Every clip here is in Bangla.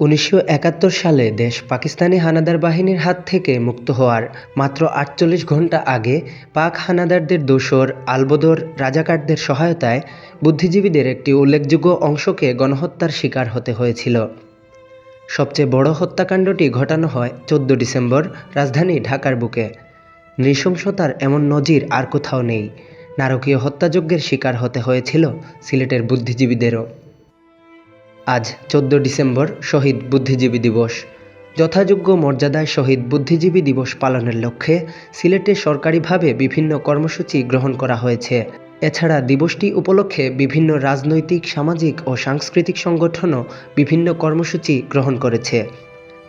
উনিশশো একাত্তর সালে দেশ পাকিস্তানি হানাদার বাহিনীর হাত থেকে মুক্ত হওয়ার মাত্র আটচল্লিশ ঘণ্টা আগে পাক হানাদারদের দোসর আলবদর রাজাকারদের সহায়তায় বুদ্ধিজীবীদের একটি উল্লেখযোগ্য অংশকে গণহত্যার শিকার হতে হয়েছিল। সবচেয়ে বড় হত্যাকাণ্ডটি ঘটানো হয় চোদ্দ ডিসেম্বর, রাজধানী ঢাকার বুকে। নৃশংসতার এমন নজির আর কোথাও নেই। নারকীয় হত্যাযজ্ঞের শিকার হতে হয়েছিল সিলেটের বুদ্ধিজীবীদেরও। আজ চোদ্দ ডিসেম্বর শহীদ বুদ্ধিজীবী দিবস। যথাযোগ্য মর্যাদায় শহীদ বুদ্ধিজীবী দিবস পালনের লক্ষ্যে সিলেটে সরকারিভাবে বিভিন্ন কর্মসূচি গ্রহণ করা হয়েছে। এছাড়া দিবসটি উপলক্ষে বিভিন্ন রাজনৈতিক, সামাজিক ও সাংস্কৃতিক সংগঠনও বিভিন্ন কর্মসূচি গ্রহণ করেছে।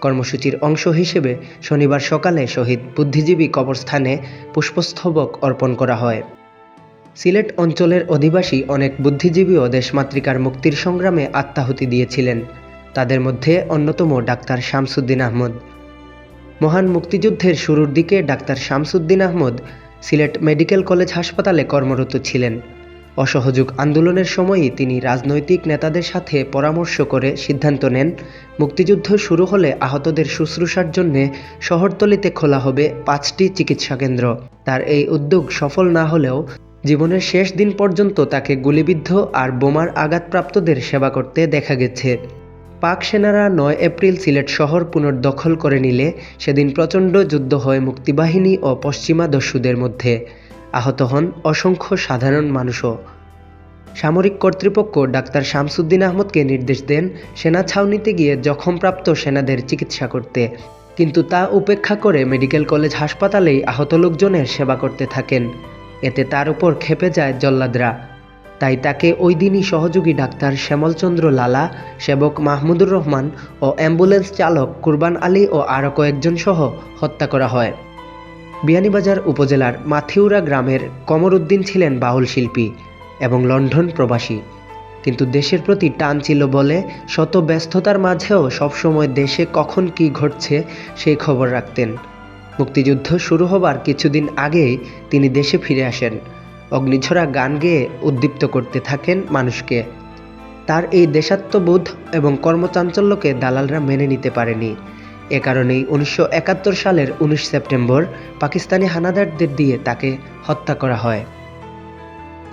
কর্মসূচির অংশ হিসেবে শনিবার সকালে শহীদ বুদ্ধিজীবী কবরস্থানে পুষ্পস্তবক অর্পণ করা হয়। সিলেট অঞ্চলের অধিবাসী অনেক বুদ্ধিজীবীও দেশমাতৃকার মুক্তির সংগ্রামে আত্মাহুতি দিয়েছিলেন। তাদের মধ্যে অন্যতম ডাক্তার শামসুদ্দিন আহমদ। মহান মুক্তিযুদ্ধের শুরুর দিকে doctor Shamsuddin Ahmad Sylhet medical college হাসপাতালে কর্মরত ছিলেন। অসহযোগ আন্দোলনের সময়ই তিনি রাজনৈতিক নেতাদের সাথে পরামর্শ করে সিদ্ধান্ত নেন, মুক্তিযুদ্ধ শুরু হলে আহতদের শুশ্রূষার জন্যে শহরতলিতে খোলা হবে পাঁচটি চিকিৎসা কেন্দ্র। তার এই উদ্যোগ সফল না হলেও জীবনের শেষ দিন পর্যন্ত তাকে গুলিবিদ্ধ আর বোমার আঘাতপ্রাপ্তদের সেবা করতে দেখা গেছে। পাক সেনারা নয় এপ্রিল সিলেট শহর পুনর্দখল করে নিলে সেদিন প্রচণ্ড যুদ্ধ হয় মুক্তিবাহিনী ও পশ্চিমা দস্যুদের মধ্যে। আহত হন অসংখ্য সাধারণ মানুষও। সামরিক কর্তৃপক্ষ ডাক্তার শামসুদ্দিন আহমদকে নির্দেশ দেন সেনা ছাউনিতে গিয়ে জখমপ্রাপ্ত সেনাদের চিকিৎসা করতে। কিন্তু তা উপেক্ষা করে মেডিকেল কলেজ হাসপাতালেই আহত লোকজনের সেবা করতে থাকেন। এতে তার উপর খেপে যায় জল্লাদরা। তাই তাকে ওই দিনই সহযোগী ডাক্তার শ্যামলচন্দ্র লালা, সেবক মাহমুদুর রহমান ও অ্যাম্বুলেন্স চালক কুরবান আলী ও আরও কয়েকজন সহ হত্যা করা হয়। বিয়ানীবাজার উপজেলার মাথিউরা গ্রামের কমর উদ্দিন ছিলেন বাউল শিল্পী এবং লন্ডন প্রবাসী। কিন্তু দেশের প্রতি টান ছিল বলে শত ব্যস্ততার মাঝেও সবসময় দেশে কখন কি ঘটছে সেই খবর রাখতেন। মুক্তিযুদ্ধ শুরু হবার কিছুদিন আগেই তিনি দেশে ফিরে আসেন। অগ্নিঝরা গান গেয়ে উদ্দীপ্ত করতে থাকেন মানুষকে। তার এই দেশাত্মবোধ এবং কর্মচাঞ্চল্যকে দালালরা মেনে নিতে পারেনি। এ কারণেই উনিশশো একাত্তর সালের উনিশ সেপ্টেম্বর পাকিস্তানি হানাদারদের দিয়ে তাকে হত্যা করা হয়।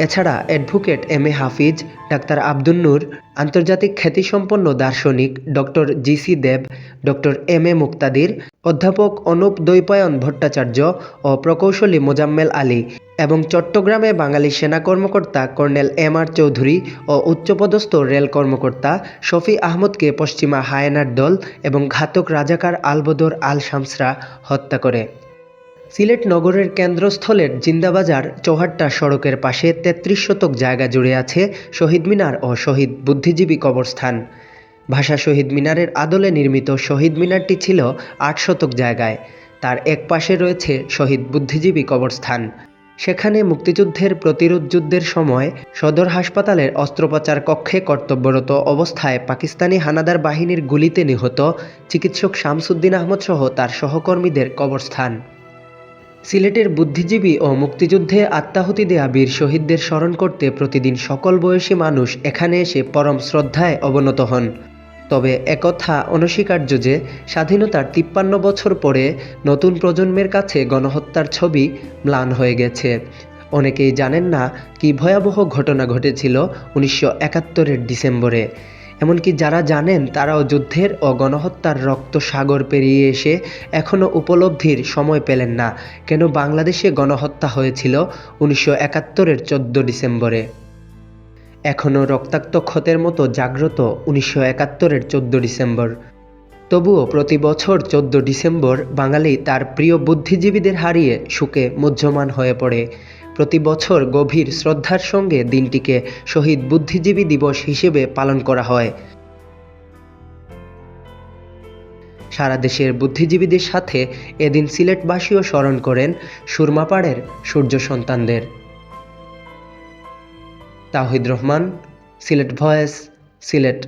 এছাড়া advocate M A Hafiz, doctor Abdul Noor, আন্তর্জাতিক খ্যাতিসম্পন্ন দার্শনিক doctor G C Dev, doctor M A Muktadir, অধ্যাপক অনুপ দৈপায়ন ভট্টাচার্য ও প্রকৌশলী মোজাম্মেল আলী এবং চট্টগ্রামে বাঙালি সেনা কর্মকর্তা কর্নেল এম আর চৌধুরী ও উচ্চপদস্থ রেল কর্মকর্তা শফি আহমদকে পশ্চিমা হায়নার দল এবং ঘাতক রাজাকার আলবদর আল শামসরা হত্যা করে। সিলেট নগরের কেন্দ্রস্থলের জিন্দাবাজার চৌহাট্টা সড়কের পাশে তেত্রিশ শতক জায়গা জুড়ে আছে শহীদ মিনার ও শহীদ বুদ্ধিজীবী কবরস্থান। ভাষা শহীদ মিনারের আদলে নির্মিত শহীদ মিনারটি ছিল আট শতক জায়গায়। তার এক পাশে রয়েছে শহীদ বুদ্ধিজীবী কবরস্থান। সেখানে মুক্তিযুদ্ধের প্রতিরোধ যুদ্ধের সময় সদর হাসপাতালের অস্ত্রোপচার কক্ষে কর্তব্যরত অবস্থায় পাকিস্তানি হানাদার বাহিনীর গুলিতে নিহত চিকিৎসক শামসুদ্দিন আহমদ সহ তার সহকর্মীদের কবরস্থান। সিলেটের বুদ্ধিজীবী ও মুক্তিযুদ্ধে আত্মাহুতি দেয়া বীর শহীদদের স্মরণ করতে প্রতিদিন সকল বয়সী মানুষ এখানে এসে পরম শ্রদ্ধায় অবনত হন। তবে একথা অনস্বীকার্য যে, স্বাধীনতার তিপ্পান্ন বছর পরে নতুন প্রজন্মের কাছে গণহত্যার ছবি ম্লান হয়ে গেছে। অনেকেই জানেন না কি ভয়াবহ ঘটনা ঘটেছিল উনিশশো একাত্তরের ডিসেম্বরে। এমনকি যারা জানেন তারাও যুদ্ধের ও গণহত্যার রক্ত সাগর পেরিয়ে এসে এখনও উপলব্ধির সময় পেলেন না। কেন বাংলাদেশে গণহত্যা হয়েছিল উনিশশো একাত্তরের চোদ্দ ডিসেম্বরে? এখনও রক্তাক্ত ক্ষতের মতো জাগ্রত উনিশশো একাত্তরের চোদ্দ ডিসেম্বর। তবুও প্রতি বছর চোদ্দ ডিসেম্বর বাঙালি তার প্রিয় বুদ্ধিজীবীদের হারিয়ে সুখে মুহ্যমান হয়ে পড়ে। প্রতি বছর গভীর শ্রদ্ধার সঙ্গে দিনটিকে শহীদ বুদ্ধিজীবী দিবস হিসেবে পালন করা হয়। সারা দেশের বুদ্ধিজীবীদের সাথে এদিন সিলেটবাসীও স্মরণ করেন সুরমাপাড়ের সূর্য সন্তানদের। তাহিদ রহমান, সিলেট ভয়েস, সিলেট।